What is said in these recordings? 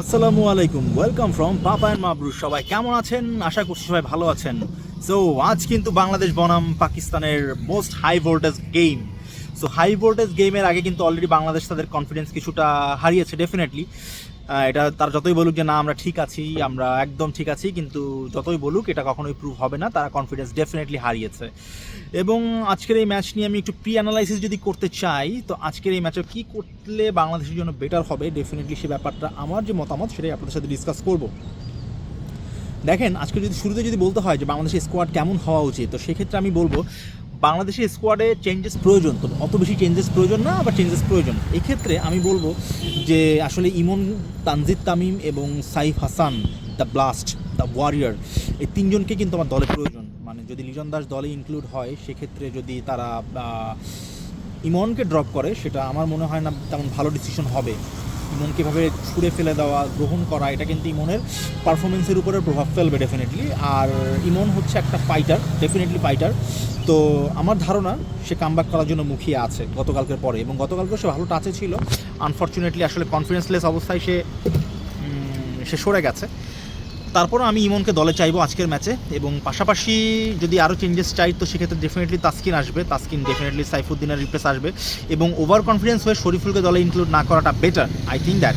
আসসালামু আলাইকুম welcome from papa and Mabru সবাই কেমন আছেন? আশা করছি সবাই ভালো আছেন। সো আজ কিন্তু বাংলাদেশ বনাম পাকিস্তানের most high voltage game so high voltage গেমের আগে কিন্তু অলরেডি বাংলাদেশ তাদের কনফিডেন্স কিছুটা হারিয়েছে ডেফিনেটলি এটা তার যতই বলুক যে, না, আমরা ঠিক আছি, আমরা একদম ঠিক আছি, কিন্তু যতই বলুক, এটা কখনোই প্রুভ হবে না। তারা কনফিডেন্স ডেফিনেটলি হারিয়েছে। এবং আজকের এই ম্যাচ নিয়ে আমি একটু প্রি অ্যানালাইসিস যদি করতে চাই, তো আজকের এই ম্যাচে কী করলে বাংলাদেশের জন্য বেটার হবে? ডেফিনেটলি সে ব্যাপারটা আমার যে মতামত, সেটাই আপনাদের সাথে ডিসকাস করব। দেখেন, আজকে যদি শুরুতে যদি বলতে হয় যে, বাংলাদেশের স্কোয়াড কেমন হওয়া উচিত, তো সেক্ষেত্রে আমি বলব বাংলাদেশের স্কোয়াডে চেঞ্জেস প্রয়োজন তো, অত বেশি চেঞ্জেস প্রয়োজন না, আবার চেঞ্জেস প্রয়োজন। এক্ষেত্রে আমি বলব যে আসলে ইমন, তানজিদ তামিম এবং Saif Hasan the blast the warrior এই তিনজনকে কিন্তু আমার দলে প্রয়োজন। মানে যদি লিজন দাস দলে ইনক্লুড হয়, সেক্ষেত্রে যদি তারা ইমনকে ড্রপ করে, সেটা আমার মনে হয় না তেমন ভালো ডিসিশন হবে। ইমনকে এভাবে ছুঁড়ে ফেলে দেওয়া, গ্রহণ করা, এটা কিন্তু ইমনের পারফরমেন্সের উপরে প্রভাব ফেলবে ডেফিনেটলি আর ইমন হচ্ছে একটা ফাইটার ডেফিনেটলি ফাইটার তো আমার ধারণা, সে কামব্যাক করার জন্য মুখিয়ে আছে গতকালকের পরে এবং গতকালকে সে ভালো টাচে ছিল। আনফর্চুনেটলি আসলে কনফিডেন্সলেস অবস্থায় সে সে সরে গেছে। তারপরও আমি ইমনকে দলে চাইব আজকের ম্যাচে এবং পাশাপাশি যদি আরও চেঞ্জেস চাই, তো সেক্ষেত্রে ডেফিনেটলি তাস্কিন আসবে। তাস্কিন ডেফিনেটলি সাইফুদ্দিনের রিপ্লেস আসবে এবং ওভার কনফিডেন্স হয়ে শরীফুলকে দলে ইনক্লুড না করাটা better I think that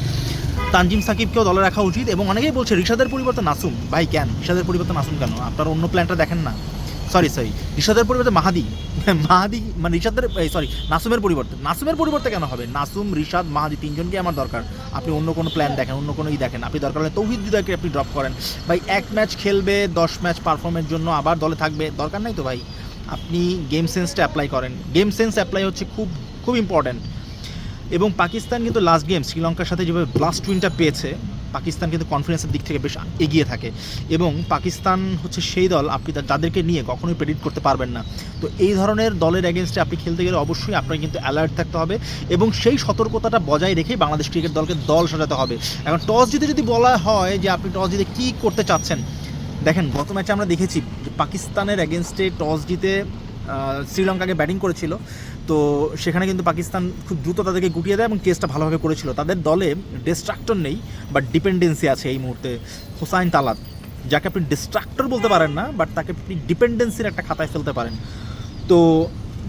Tanzim সাকিবকেও দলে রাখা উচিত এবং অনেকেই বলছে রিশাদের পরিবর্তে নাসুম। ভাই, কেন? রিশাদের পরিবর্তে নাসুম কেন? আপনার অন্য প্ল্যানটা দেখেন না। সরি সরি রিশাদের পরিবর্তে মাহাদি। মাহাদি মানে রিশাদের সরি নাসুমের পরিবর্তে। নাসুমের পরিবর্তে কেন হবে? নাসুম রিশাদ মাহাদি তিনজনকে আমার দরকার। আপনি অন্য কোনো প্ল্যান দেখেন, অন্য কোনো ই দেখেন। আপনি দরকার হলে তৌহিদ হৃদয়কে আপনি ড্রপ করেন। ভাই, এক ম্যাচ খেলবে, দশ ম্যাচ পারফর্মের জন্য আবার দলে থাকবে। দরকার নাই তো ভাই। আপনি গেম সেন্সটা অ্যাপ্লাই করেন। গেম সেন্স অ্যাপ্লাই হচ্ছে খুব খুব ইম্পর্ট্যান্ট এবং পাকিস্তান কিন্তু লাস্ট গেম শ্রীলঙ্কার সাথে যেভাবে ব্লাস্ট উইনটা পেয়েছে পাকিস্তান কিন্তু কনফিডেন্সের দিক থেকে বেশ এগিয়ে থাকে। এবং পাকিস্তান হচ্ছে সেই দল আপনি যাদেরকে নিয়ে কখনোই প্রেডিক্ট করতে পারবেন না। তো এই ধরনের দলের এগেনস্টে আপনি খেলতে গেলে অবশ্যই আপনাকে কিন্তু অ্যালার্ট থাকতে হবে এবং সেই সতর্কতাটা বজায় রেখেই বাংলাদেশ ক্রিকেট দলকে দল সাজাতে হবে। এখন টস জিতে যদি বলা হয় যে আপনি টস জিতে কী করতে চাচ্ছেন? দেখেন, গত ম্যাচে আমরা দেখেছি যে পাকিস্তানের এগেনস্টে টস জিতে শ্রীলঙ্কাকে ব্যাটিং করেছিল। তো সেখানে কিন্তু পাকিস্তান খুব দ্রুত তাদেরকে গুটিয়ে দেয় এবং টেস্টটা ভালোভাবে করেছিল। তাদের দলে ডিস্ট্রাক্টর নেই বাট ডিপেন্ডেন্সি আছে এই মুহূর্তে হোসাইন তালাত, যাকে আপনি ডিস্ট্রাক্টর বলতে পারেন না বাট তাকে আপনি ডিপেন্ডেন্সির একটা খাতায় ফেলতে পারেন। তো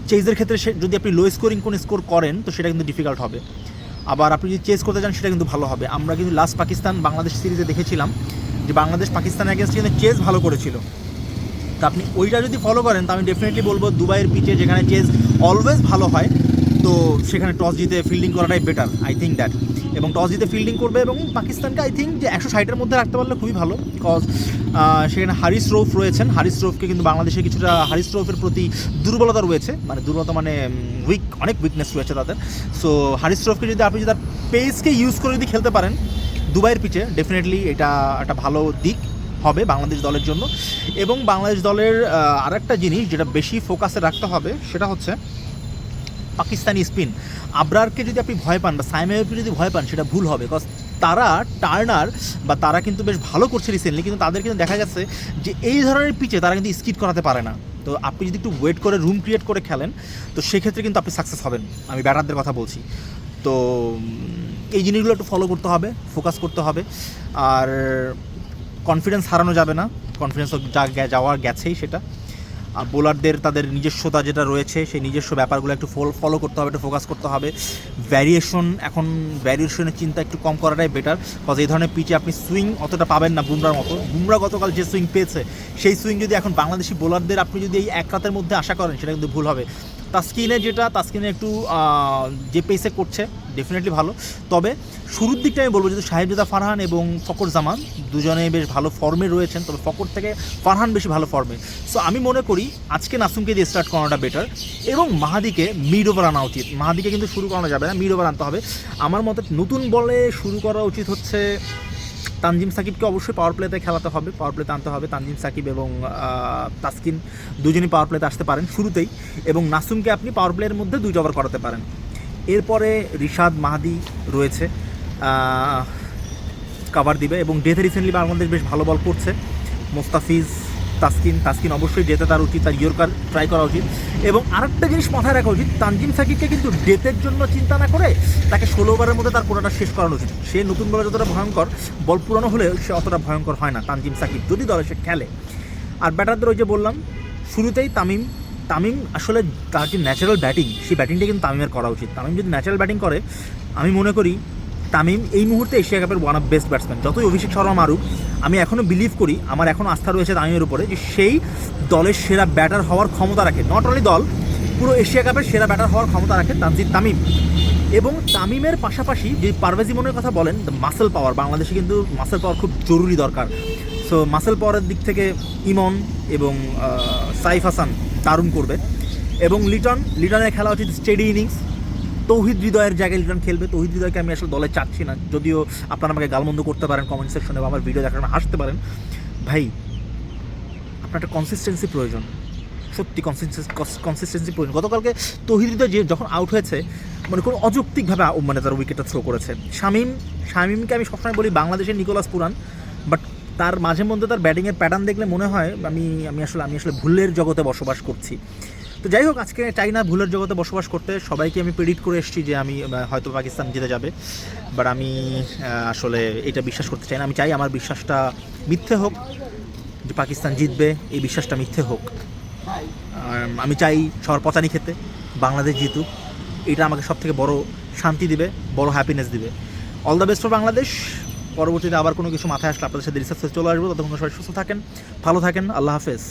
চেজের ক্ষেত্রে সে যদি আপনি লো স্কোরিং কোনো স্কোর করেন, তো সেটা কিন্তু ডিফিকাল্ট হবে। আবার আপনি যদি চেস করতে চান, সেটা কিন্তু ভালো হবে। আমরা কিন্তু লাস্ট পাকিস্তান বাংলাদেশ সিরিজে দেখেছিলাম যে বাংলাদেশ পাকিস্তানের অ্যাগেন্স্টে কিন্তু চেস ভালো করেছিল। তো আপনি ওইটা যদি ফলো করেন, তো আমি ডেফিনেটলি বলব দুবাইয়ের পিচে যেখানে চেস অলওয়েজ ভালো হয়, তো সেখানে টস জিতে ফিল্ডিং করাটাই বেটার আই থিঙ্ক দ্যাট এবং টস জিতে ফিল্ডিং করবে এবং পাকিস্তানকে আই থিঙ্ক যে একশো ষাটের মধ্যে রাখতে পারলে খুবই ভালো বিকজ সেখানে হারিস রৌফ রয়েছেন, হারিস রৌফকে কিন্তু বাংলাদেশে কিছুটা হারিস রৌফের প্রতি দুর্বলতা রয়েছে মানে দুর্বলতা মানে উইক অনেক উইকনেস রয়েছে তাদের। সো হারিস রৌফকে যদি আপনি যদি তার পেসকে ইউজ করে যদি খেলতে পারেন, দুবাইয়ের পিচে ডেফিনেটলি এটা একটা ভালো দিক। হবে বাংলাদেশ দলের জন্য। এবং বাংলাদেশ দলের আর একটা জিনিস যেটা বেশি ফোকাসে রাখতে হবে, সেটা হচ্ছে পাকিস্তানি স্পিন আবরারকে যদি আপনি ভয় পান বা সাইমাইকে যদি ভয় পান, সেটা ভুল হবে। বিকজ তারা টার্নার বা তারা কিন্তু বেশ ভালো করছে রিসেন্টলি কিন্তু তাদের কিন্তু দেখা গেছে যে এই ধরনের পিচে তারা কিন্তু স্কিট করাতে পারে না। তো আপনি যদি একটু ওয়েট করে রুম ক্রিয়েট করে খেলেন, তো সেক্ষেত্রে কিন্তু আপনি সাকসেস হবেন। আমি ব্যাটারদের কথা বলছি। তো এই জিনিসগুলো একটু ফলো করতে হবে ফোকাস করতে হবে। আর কনফিডেন্স হারানো যাবে না। কনফিডেন্স যা যাওয়ার গেছেই সেটা। আর বোলারদের তাদের নিজস্বতা যেটা রয়েছে, সেই নিজস্ব ব্যাপারগুলো একটু ফলো করতে হবে, একটু ফোকাস করতে হবে। ভ্যারিয়েশন এখন ভ্যারিয়েশনের চিন্তা একটু কম করাটাই বেটার কজ এই ধরনের পিচে আপনি সুইং অতটা পাবেন না বুমরার মতো। বুমরা গতকাল যে সুইং পেয়েছে, সেই সুইং যদি এখন বাংলাদেশি বোলারদের আপনি যদি এই এক রাতের মধ্যে আশা করেন, সেটা কিন্তু ভুল হবে। তাস্কিনে যেটা, তাস্কিনে একটু যে পেসে করছে ডেফিনেটলি ভালো। তবে শুরুর দিকটা আমি বলব, যেহেতু সাহেবজাদা ফারহান এবং ফকর জামান দুজনে বেশ ভালো ফর্মে রয়েছেন, তবে ফকর থেকে ফারহান বেশি ভালো ফর্মে সো আমি মনে করি আজকে নাসুমকে দিয়ে স্টার্ট করানোটা বেটার এবং মাহাদিকে মিড ওভার আনা উচিত। মাহাদিকে কিন্তু শুরু করানো যাবে না মিড ওভার আনতে হবে। আমার মতে নতুন বলে শুরু করা উচিত হচ্ছে তানজিম সাকিবকে অবশ্যই পাওয়ার প্লেতে খেলাতে হবে পাওয়ার প্লেতে আনতে হবে। তানজিম সাকিব এবং তাসকিন দুজনই পাওয়ার প্লেতে আসতে পারেন শুরুতেই এবং নাসুমকে আপনি পাওয়ার প্লেয়ের মধ্যে দুই ওভার করাতে পারেন। এরপরে রিশাদ মাহাদি রয়েছে কাভার দিবে এবং ডেথে রিসেন্টলি বাংলাদেশ বেশ ভালো বল করছে। মোস্তাফিজ তাসকিন তাসকিন অবশ্যই ডেতে তার উচিত, তার ইয়র্কার ট্রাই করা উচিত। এবং আরেকটা জিনিস মাথায় রাখা উচিত, তানজিম সাকিবকে কিন্তু ডেতের জন্য চিন্তা না করে তাকে ষোলো ওভারের মধ্যে তার কোটাটা শেষ করানো উচিত। সে নতুন বলে যতটা ভয়ঙ্কর, বল পুরানো হলে সে অতটা ভয়ঙ্কর হয় না তানজিম সাকিব, যদি দলে সে খেলে। আর ব্যাটারদের ওই যে বললাম, শুরুতেই তামিম তামিম আসলে তার যে ন্যাচারাল ব্যাটিং সেই ব্যাটিংটা কিন্তু তামিমের করা উচিত। তামিম যদি ন্যাচারাল ব্যাটিং করে, আমি মনে করি তামিম এই মুহূর্তে এশিয়া কাপের ওয়ান অফ বেস্ট ব্যাটসম্যান যতই অভিষেক শর্মা মারুক আমি এখনও বিলিভ করি, আমার এখনও আস্থা রয়েছে তামিমের উপরে যে সেই দলের সেরা ব্যাটার হওয়ার ক্ষমতা রাখে। নট অনলি দল, পুরো এশিয়া কাপের সেরা ব্যাটার হওয়ার ক্ষমতা রাখে তানজিদ তামিম। এবং তামিমের পাশাপাশি যে পারভেজ ইমনের কথা বলেন মাসেল পাওয়ার বাংলাদেশে কিন্তু মাসেল পাওয়ার খুব জরুরি দরকার। সো মাসেল পাওয়ারের দিক থেকে ইমন এবং সাইফ হাসান দারুণ করবে। এবং লিটন, লিটনের খেলা উচিত স্টেডি ইনিংস তৌহিদ হৃদয়ের জায়গায় লিটন খেলবে, তৌহিদ হৃদয়কে আমি আসলে দলে চাচ্ছি না। যদিও আপনারা আমাকে গালমন্দ করতে পারেন কমেন্ট সেকশনে বা আমার ভিডিও দেখার হাসতে পারেন। ভাই, আপনার একটা কনসিস্টেন্সি প্রয়োজন। সত্যি কনসিস্টেন্সি কনসিস্টেন্সি প্রয়োজন। গতকালকে তৌহিদ হৃদয় যে যখন আউট হয়েছে মানে কোনো অযৌক্তিকভাবে মানে তার উইকেটটা থ্রো করেছে। শামিম শামিমকে আমি সবসময় বলি বাংলাদেশের নিকোলাস পুরান বাট তার মাঝে মধ্যে তার ব্যাটিংয়ের প্যাটার্ন দেখলে মনে হয় আমি আমি আসলে আমি আসলে ভুলের জগতে বসবাস করছি। তো যাই হোক, আজকে চাই না ভুলের জগতে বসবাস করতে সবাইকে আমি প্রেডিক্ট করে এসেছি যে আমি হয়তো পাকিস্তান জিতে যাবে। বাট আমি আসলে এটা বিশ্বাস করতে চাই না। আমি চাই আমার বিশ্বাসটা মিথ্যে হোক, যে পাকিস্তান জিতবে, এই বিশ্বাসটা মিথ্যে হোক। আমি চাই সবার পচানি খেতে, বাংলাদেশ জিতুক। এটা আমাকে সব থেকে বড় শান্তি দিবে, বড় হ্যাপিনেস দিবে। All the best for Bangladesh. পরবর্তীতে আবার কোনো কিছু মাথায় আসলে আপনাদের সাথে রিসার্চে চলে আসব। ততক্ষণ সবাই সুস্থ থাকেন, ভালো থাকেন, আল্লাহ হাফেজ।